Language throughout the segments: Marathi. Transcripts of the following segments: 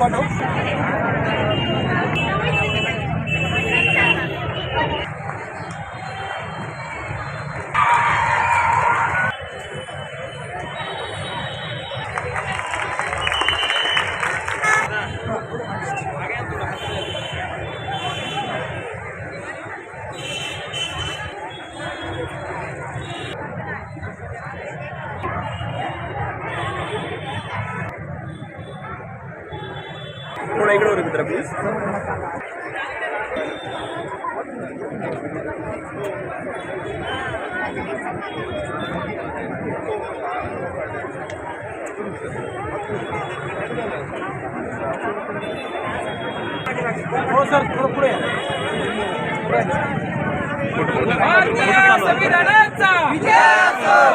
పాటు मला पाठव थोडा इकडे वर मित्र प्लीज हो सर थोडं पुढे भारतीय संविधानाचा भारतीय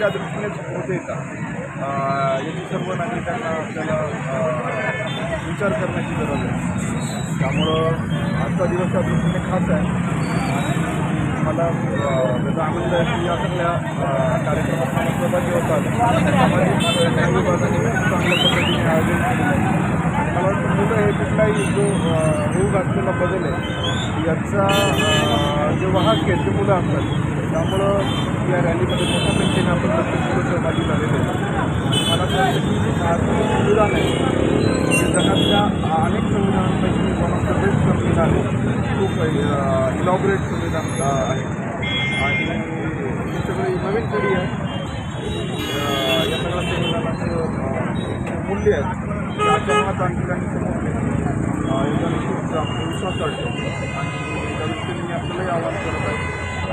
त्या दृष्टीनेच होते का? याची सर्व नागरिकांना आपल्याला विचार करण्याची गरज आहे. त्यामुळं आजचा दिवस त्या दृष्टीने खास आहे. मला त्याचा आनंद आहे की या सगळ्या कार्यक्रमात मला सहभागी होतात. चांगल्या पद्धतीने आयोजन केलेलं मला वाटतं मुलं हे कुठलाही जो अं, होऊ घातलेला बदल आहे याचा जे वाहक आहेत ते मुलं असतात त्यामुळं या रॅलीमध्ये मोठ्या संख्येने आपण मुलं सहभागी झालेले मला तर संविधान आहे हे जगातल्या अनेक संविधानांपैकी वन ऑफ़ द बेस्ट संविधान खूप इलॉबरेट संविधान आहे आणि ही सगळी नवीन पिढी आहे या सगळ्या संविधानाचं मूल्य आहे ते आचरणात आणतील आणि समोर नेतील. अं, याचा नक्कीच आम्हाला विश्वास वाटतो आणि त्या दृष्टीने मी आपल्यालाही आवाहन करत आहे